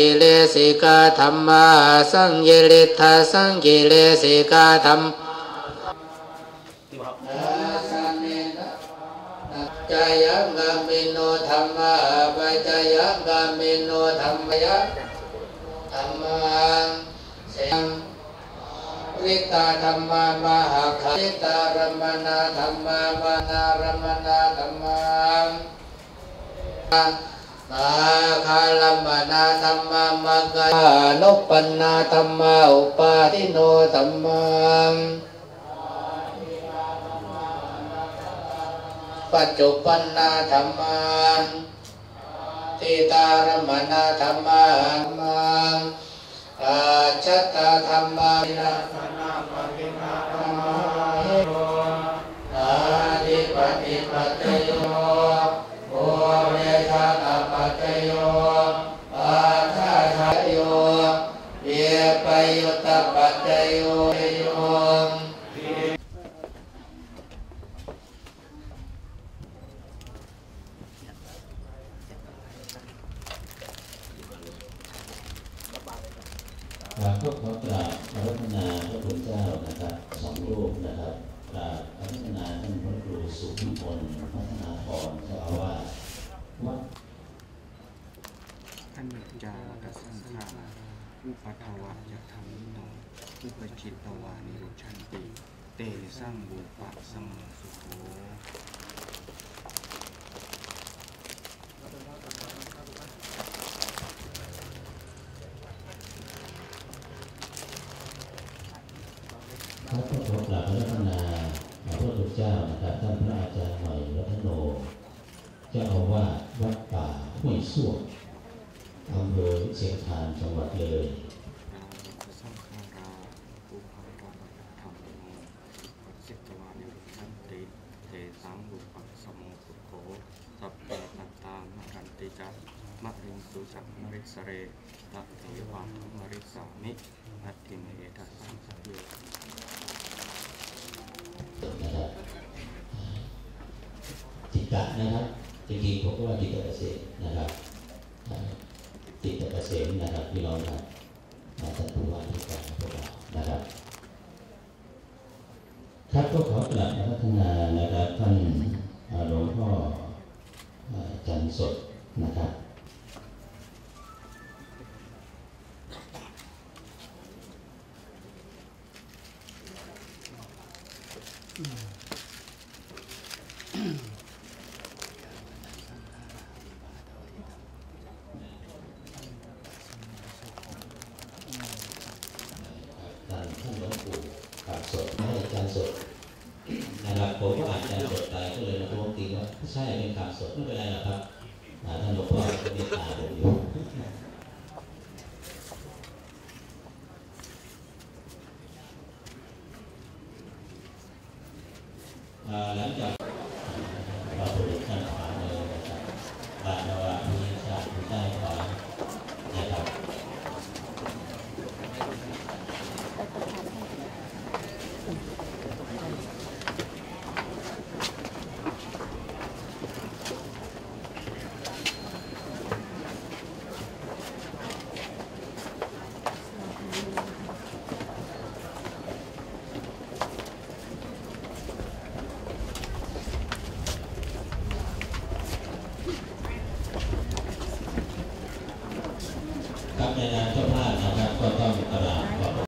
กิเลสิกาธรรมาสังเยลิทธาสังกิเลสิกาธรรมจายังกามิโนธรรมะปัจจายังกามิโนธรรมยะธรรมังเสียงริตาธรรมามหาคาริตารมนาธรรมามานารมนาธรรมัง อาคาลัมมานาธรรมามังกานุปปันนาธรรมาอุปาทิโนธรรมังปัจจุปันนาธรรมันทิตารมนาธรรมามังอาชัตตาธรรมานาอาดิปฏิปเตโย โอเวชาตปัจจโยอาชาชาโยเยปยุตตปัจจโยโย ครับก็ขอกราบอารัธนาพระคุณเจ้านะครับสองรูปนะครับกราบอารัธนาท่านพระครูสุพิมลพัฒนาพรเจ้าอาวาสวัดอนิจจาตสังขาราอุปัฏฐวะยะธรรมิโนอุปจิตตวานิโรชันติ เตสังบุปะสังสุโข รับก็ขอกราบอารัธนาพระพุทธเจ้านะครับท่านพระอาจารย์หน่อยรัตโนเจ้าอาวาสวัดป่าห้วยส้วมอำเภอเชียงคานจังหวัดเลยราสังขาระยะธรรมิโนอุปจิตตวานิโรชันติเตสังบุปะสังสุโขสัพเพตัตตามะรันติจักมะริงสุจักมริสเรตถิวังมริสามินัตถิเมทัสสังสัพโยะนะครับจริงๆผมก็ว่าจิตตะเกษมนะครับจิตตะเกษมนะครับพี่น้องครับอ่าท่านผู้ว่าราชการพวกเรานะครับ ครับก็ขอกราบอารัธนานะครับท่านหลวงพ่อจันสดนะครับท่านท่านหลวงปู่ขาดสดไม่อาจารย์สดนะครับ ผมก็อาจารสดไปก็เลยมาทวงติว่าใช่เป็นขาวสดไม่เป็นไรหรอกครับท่านหลวงพ่อก็มีตาผมอยู่หลังจากพระพุทธเจ้าขวามือนะครับบาทนาวาพิชาผู้ใต้ขวานะครับ ครับในนามเจ้าภาพนะครับก็ต้องกราบ